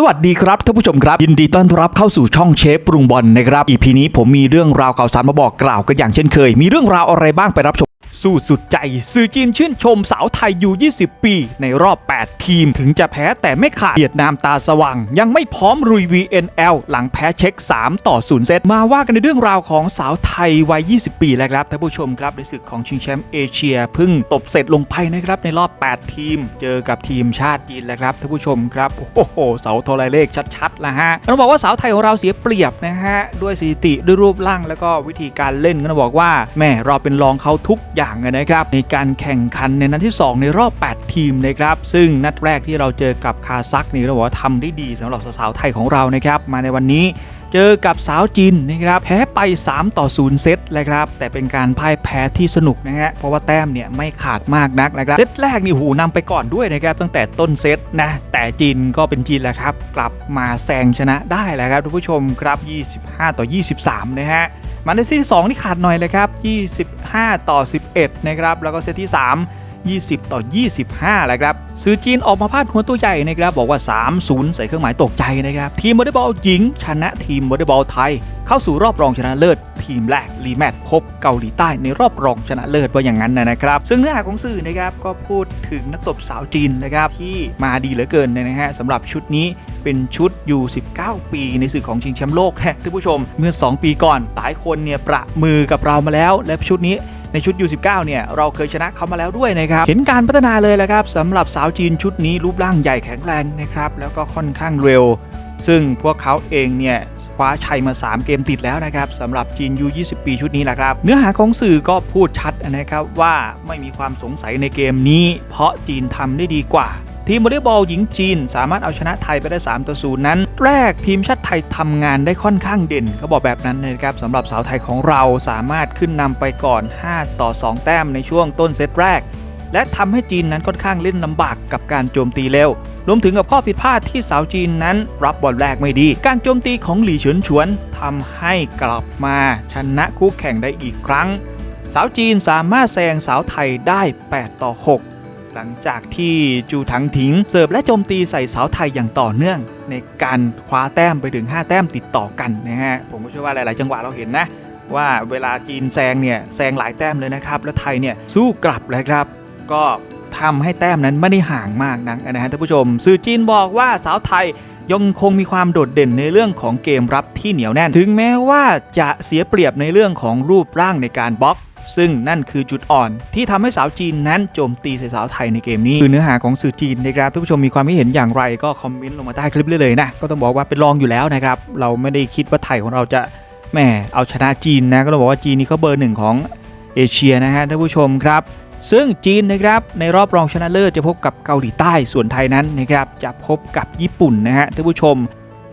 สวัสดีครับท่านผู้ชมครับ ยินดีต้อนรับเข้าสู่ช่องเชฟปรุงบอลนะครับอีพีนี้ผมมีเรื่องราวข่าวสารมาบอกกล่าวกันอย่างเช่นเคย มีเรื่องราวอะไรบ้างไปรับชม สู้สุดใจ สื่อจีนชื่นชมสาวไทยอยู่ 20 ปี ในรอบ 8 ทีม ถึงจะแพ้แต่ไม่ขาดเวียดนามตาสว่าง ยังไม่พร้อมรุย VNL หลังแพ้เช็ค 3 ต่อ0เซตมาว่ากันในเรื่องราวของสาวไทยวัย 20 ปีแล้วครับท่านผู้ชมครับในศึกของชิงแชมป์เอเชียเพิ่งตบเสร็จลงไปนะครับในรอบ 8 ทีม เจอกับทีมชาติจีนแล้วครับท่านผู้ชมครับโอ้โหเสาโทรเลขชัดๆละฮะต้องบอกว่าสาวไทยของเราเสียเปรียบนะฮะด้วยสถิติด้วยรูปร่างแล้วก็วิธีการเล่นก็ต้องบอกว่าแม่เราเป็นรองเขาทุกอย่างเลยนะครับในการแข่งขันในนัดที่ 2 ในรอบ 8 ทีมนะครับซึ่งนัดแรกที่เราเจอกับคาซักนี่เราบอกว่าทำได้ดีสำหรับสาวๆไทยของเรานะครับมาในวันนี้เจอกับสาวจีนนะครับแพ้ไป 3 ต่อ 0 เซตเลยครับ แต่เป็นการพ่ายแพ้ที่สนุกนะฮะเพราะว่าแต้มเนี่ยไม่ขาดมากนักนะครับเซตแรกนี่หูนำไปก่อนด้วยนะครับตั้งแต่ต้นเซตนะแต่จีนก็เป็นจีนแหละครับ กลับมาแซงชนะได้แหละครับทุกผู้ชมครับ 25 ต่อ 23 นะฮะ มาในเซตที่2นี่ขาดหน่อยเลยครับ 25 ต่อ 11 นะครับ แล้วก็เซตที่ 3 20 ต่อ 25แหละครับซื้อจีนออกมาพาดหัวตัวใหญ่นะครับ บอกว่า 3-0 ใส่เครื่องหมายตกใจนะครับ ทีมวอลเลย์บอลหญิง ชนะทีมวอลเลย์บอลไทย เข้าสู่รอบรองชนะเลิศ ทีมแรกรีแมตช์พบเกาหลีใต้ในรอบรองชนะเลิศว่าอย่างนั้นนะครับ ซึ่งเนื้อหาของสื่อนะครับก็พูดถึงนักตบสาวจีนนะครับที่มาดีเหลือเกินนะฮะสำหรับชุดนี้เป็นชุดอยู่ 19 ปีในสื่อของชิงแชมป์โลกนะท่านผู้ชมเมื่อ 2 ปีก่อน หลายคนเนี่ยประมือกับเรามาแล้ว และชุดนี้ในชุด U19 เนี่ย เราเคยชนะเขามาแล้วด้วยนะครับ เห็นการพัฒนาเลยแหละครับสำหรับสาวจีนชุดนี้รูปร่างใหญ่แข็งแรงนะครับ แล้วก็ค่อนข้างเร็ว ซึ่งพวกเขาเองเนี่ยคว้าชัยมา 3 เกมติดแล้วนะครับสำหรับจีนยู20 ปีชุดนี้แหละครับ เนื้อหาของสื่อก็พูดชัดนะครับว่าไม่มีความสงสัยในเกมนี้ เพราะจีนทำได้ดีกว่า ทีมวอลเลย์บอลหญิงจีน สามารถเอาชนะไทยไปได้ 3 ต่อ 0 นั้น แรกทีมชาติไทยทำงานได้ค่อนข้างเด่นเขาบอกแบบนั้นนะครับสำหรับสาวไทยของเราสามารถขึ้นนำไปก่อน 5 ต่อ 2 แต้มในช่วงต้นเซตแรก และทำให้จีนนั้นค่อนข้างเล่นลำบากกับการโจมตีเร็วรวมถึงกับข้อผิดพลาดที่สาวจีนนั้น รับบอลแรกไม่ดี การโจมตีของหลี่เฉินฉวนทำให้กลับมาชนะคู่แข่งได้อีกครั้ง สาวจีนสามารถแซงสาวไทยได้ 8 ต่อ 6 หลังจากที่จูถังถิง เสิร์ฟและโจมตีใส่สาวไทยอย่างต่อเนื่อง ในการคว้าแต้มไปถึง 5 แต้มติดต่อกันนะฮะผมก็เชื่อว่าหลาย ๆ จังหวะเราเห็นนะ ว่าเวลาจีนแซงเนี่ยแซงหลายแต้มเลยนะครับ แล้วไทยเนี่ยสู้กลับเลยครับ ก็ทำให้แต้มนั้นไม่ได้ห่างมากนักนะฮะท่านผู้ชม สื่อจีนบอกว่าสาวไทยยังคงมีความโดดเด่นในเรื่องของเกมรับที่เหนียวแน่น ถึงแม้ว่าจะเสียเปรียบในเรื่องของรูปร่างในการบล็อก ซึ่งนั่นคือจุดอ่อน ที่ทำให้สาวจีนนั้นโจมตีใส่สาวไทยในเกมนี้ คือเนื้อหาของสื่อจีนนะครับท่านผู้ชมมีความคิดเห็นอย่างไรก็คอมเมนต์ลงมาใต้คลิปได้เลยนะก็ต้องบอกว่าเป็นรองอยู่แล้วนะครับเราไม่ได้คิดว่าไทยของเราจะแหมเอาชนะจีนนะก็ต้องบอกว่าจีนนี่เขาเบอร์หนึ่งของเอเชียนะฮะท่านผู้ชมครับ ซึ่งจีนนะครับในรอบรองชนะเลิศจะพบกับเกาหลีใต้ส่วนไทยนั้นนะครับจะพบกับญี่ปุ่นนะฮะท่านผู้ชม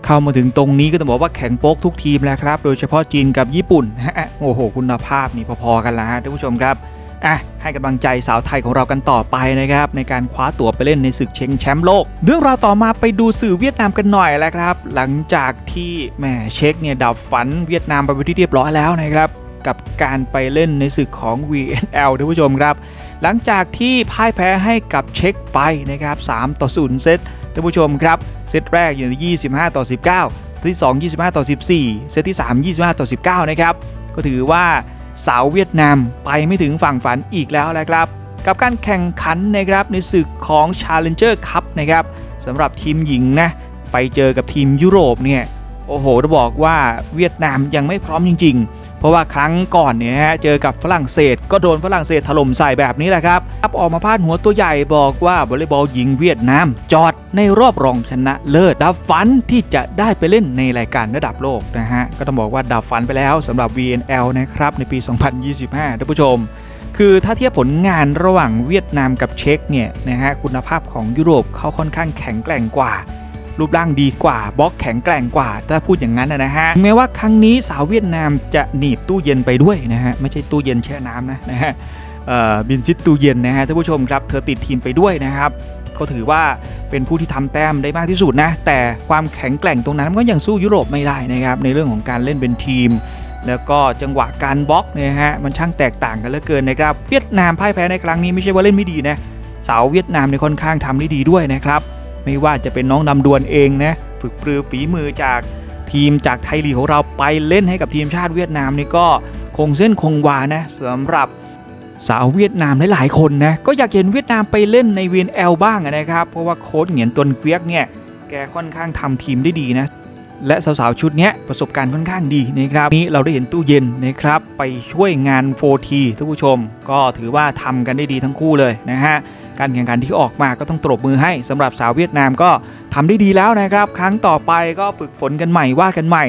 เข้ามาถึงตรงนี้ก็ต้องบอกว่าแข็งโป๊กทุกทีมแล้วครับ โดยเฉพาะจีนกับญี่ปุ่นฮะโอ้โห คุณภาพนี่พอๆกันแล้วฮะท่านผู้ชมครับอะให้กำลังใจสาวไทยของเรากันต่อไปนะครับในการคว้าตั๋วไปเล่นในศึกเชงแชมป์โลก เรื่องราวต่อมาไปดูสื่อเวียดนามกันหน่อยแล้วครับ หลังจากที่แหมเช็คเนี่ยดับฝันเวียดนามไปเป็นที่เรียบร้อยแล้วนะครับกับการไปเล่นในศึกของ VNL ท่านผู้ชมครับ หลังจากที่พ่ายแพ้ให้กับเช็คไปนะครับ3ต่อ0เซต ท่านผู้ชมครับ เซตแรกอยู่ที่25 ต่อ 19 เซตที่ 2 25 ต่อ 14 เซตที่ 3 25 ต่อ 19 นะครับ ก็ถือว่าสาวเวียดนามไปไม่ถึงฝั่งฝันอีกแล้วนะครับ กับการแข่งขันนะครับในศึกของ Challenger Cup นะครับสำหรับทีมหญิงนะไปเจอกับทีมยุโรปเนี่ยโอ้โหจะบอกว่าเวียดนามยังไม่พร้อมจริง ๆ ราะว่าครั้งก่อนเนี่ยฮะเจอกับฝรั่งเศส ก็โดนฝรั่งเศสถล่มใส่แบบนี้แหละครับครับออกมาพาดหัวตัวใหญ่บอกว่าวอลเลย์บอลหญิงเวียดนามจอดในรอบรองชนะเลิศดับฝันที่จะได้ไปเล่นในรายการระดับโลกนะฮะก็ต้องบอกว่าดับฝันไปแล้วสำหรับ VNL นะครับในปี 2025ท่านผู้ชม คือถ้าเทียบผลงานระหว่างเวียดนามกับเช็กเนี่ยนะฮะคุณภาพของยุโรปเขาค่อนข้างแข็งแกร่งกว่า รูปร่างดีกว่าบล็อกแข็งแกร่งกว่า ถ้าพูดอย่างนั้นนะฮะถึงแม้ว่าครั้งนี้สาวเวียดนามจะหนีบตู้เย็นไปด้วยนะฮะไม่ใช่ตู้เย็นแช่น้ำนะนะฮะบินซิดตู้เย็นนะฮะท่านผู้ชมครับเธอติดทีมไปด้วยนะครับก็ถือว่าเป็นผู้ที่ทำแต้มได้มากที่สุดนะ แต่ความแข็งแกร่งตรงนั้นก็ยังสู้ยุโรปไม่ได้นะครับในเรื่องของการเล่นเป็นทีม แล้วก็จังหวะการบล็อกเนี่ยฮะมันช่างแตกต่างกันเหลือเกินนะครับเวียดนามพ่ายแพ้ในครั้งนี้ไม่ใช่ว่าเล่นไม่ดีนะสาวเวียดนามในยค่อนข้างทำได้ดีด้วยนะครับ ไม่ว่าจะเป็นน้องนำดวนเองนะฝึกปรือฝีมือจากทีมจากไทยลีกของเราไปเล่นให้กับทีมชาติเวียดนามนี่ก็คงเส้นคงวานะสำหรับสาวเวียดนามหลายๆคนนะก็อยากเห็นเวียดนามไปเล่นใน VNL บ้างนะครับเพราะว่าโค้ชเหงียนตนเกวียกเนี่ยแกค่อนข้างทำทีมได้ดีนะและสาวๆชุดนี้ประสบการณ์ค่อนข้างดีนะครับนี้เราได้เห็นตู้เย็นนะครับไปช่วยงาน 4T ท่านผู้ชม ก็ถือว่าทำกันได้ดีทั้งคู่เลยนะฮะ การแข่งขันที่ออกมาก็ต้องตบมือให้สำหรับสาวเวียดนามก็ทำได้ดีแล้วนะครับ ครั้งต่อไปก็ฝึกฝนกันใหม่ว่ากันใหม่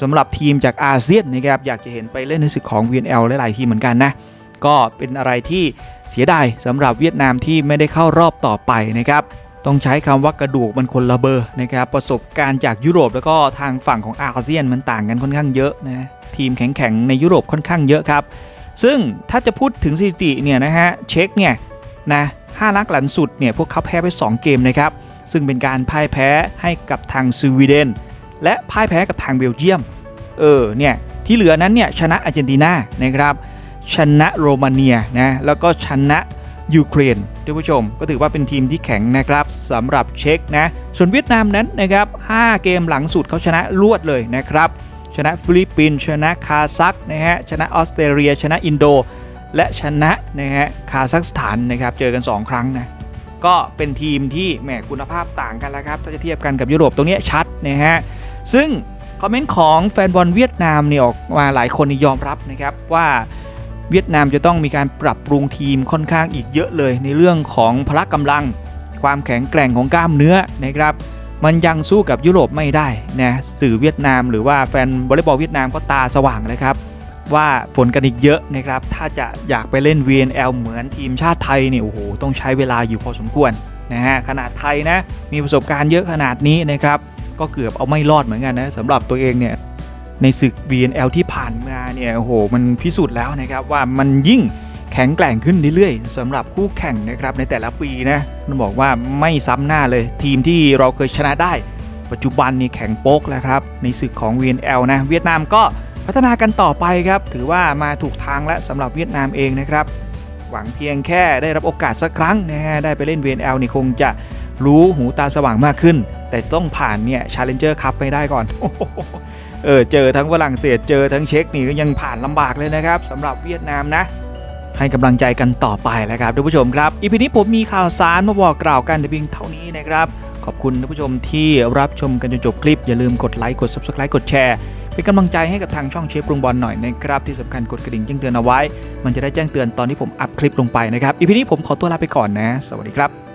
สำหรับทีมจากอาเซียนนะครับอยากจะเห็นไปเล่นในศึกของ VNL หลายๆทีมเหมือนกันนะก็เป็นอะไรที่เสียดายสำหรับเวียดนามที่ไม่ได้เข้ารอบต่อไปนะครับต้องใช้คำว่ากระดูกมันคนละเบอร์นะครับประสบการณ์จากยุโรปแล้วก็ทางฝั่งของอาเซียนมันต่างกันค่อนข้างเยอะนะทีมแข็งๆในยุโรปค่อนข้างเยอะครับ ซึ่งถ้าจะพูดถึงสถิติเนี่ยนะฮะเช็คเนี่ยนะ ห้านัดหลังสุดเนี่ยพวกเขาแพ้ไป 2 เกมนะครับ ซึ่งเป็นการพ่ายแพ้ให้กับทางสวีเดน และพ่ายแพ้กับทางเบลเยียม เออเนี่ยที่เหลือนั้นเนี่ยชนะอาร์เจนตินานะครับ ชนะโรมาเนียนะแล้วก็ชนะยูเครนท่านผู้ชมก็ถือว่าเป็นทีมที่แข็งนะครับสำหรับเช็กนะ ส่วนเวียดนามนั้นนะครับ 5 เกมหลังสุดเขาชนะรวดเลยนะครับ ชนะฟิลิปปินส์ชนะคาซักนะฮะชนะออสเตรเลีย ชนะอินโด และชนะนะฮะคาซัคสถานนะครับเจอกัน 2 ครั้งนะก็เป็นทีมที่แหมคุณภาพต่างกันแล้วครับถ้าจะเทียบกันกับยุโรปตรงนี้ชัดนะฮะซึ่งคอมเมนต์ของแฟนบอลเวียดนามเนี่ยออกมาหลายคนนี่ยอมรับนะครับว่าเวียดนามจะต้องมีการปรับปรุงทีมค่อนข้างอีกเยอะเลย ในเรื่องของพละกำลัง ความแข็งแกร่งของกล้ามเนื้อนะครับมันยังสู้กับยุโรปไม่ได้นะสื่อเวียดนาม หรือว่าแฟนวอลเลย์บอลเวียดนามก็ตาสว่างเลยครับ ว่าฝนกันอีกเยอะนะครับ ถ้าจะอยากไปเล่น VNL เหมือนทีมชาติไทยเนี่ยโอ้โหต้องใช้เวลาอยู่พอสมควรนะฮะขนาดไทยนะมีประสบการณ์เยอะขนาดนี้นะครับก็เกือบเอาไม่รอดเหมือนกันนะสำหรับตัวเองเนี่ยในศึก VNL ที่ผ่านมาเนี่ยโอ้โหมันพิสูจน์แล้วนะครับว่ามันยิ่งแข็งแกร่งขึ้นเรื่อยๆสำหรับคู่แข่งนะครับในแต่ละปีนะต้องบอกว่าไม่ซ้ำหน้าเลยทีมที่เราเคยชนะได้ ปัจจุบันนี่แข็งโป๊กแล้วครับในศึกของ VNL นะเวียดนามก็ พัฒนากันต่อไปครับ ถือว่ามาถูกทางแล้วสำหรับเวียดนามเองนะครับ หวังเพียงแค่ได้รับโอกาสสักครั้งนะฮะได้ไปเล่น VNL นี่คงจะรู้หูตาสว่างมากขึ้น แต่ต้องผ่านเนี่ย Challenger Cup ไปได้ก่อนเออเจอทั้งฝรั่งเศสเจอทั้งเช็กนี่ก็ยังผ่านลำบากเลยนะครับสำหรับเวียดนามนะ ให้กำลังใจกันต่อไปแล้วครับท่านผู้ชมครับอีพีนี้ผมมีข่าวสารมาบอกกล่าวกันแต่เพียงเท่านี้นะครับขอบคุณท่านผู้ชมที่รับชมกันจนจบคลิปอย่าลืมกดไลค์กด subscribe กดแชร์ เป็นกำลังใจให้กับทางช่องเชฟปรุงบอลหน่อยนะครับที่สำคัญกดกระดิ่งแจ้งเตือนเอาไว้ มันจะได้แจ้งเตือนตอนที่ผมอัพคลิปลงไปนะครับอีพีนี้ผมขอตัวลาไปก่อนนะ สวัสดีครับ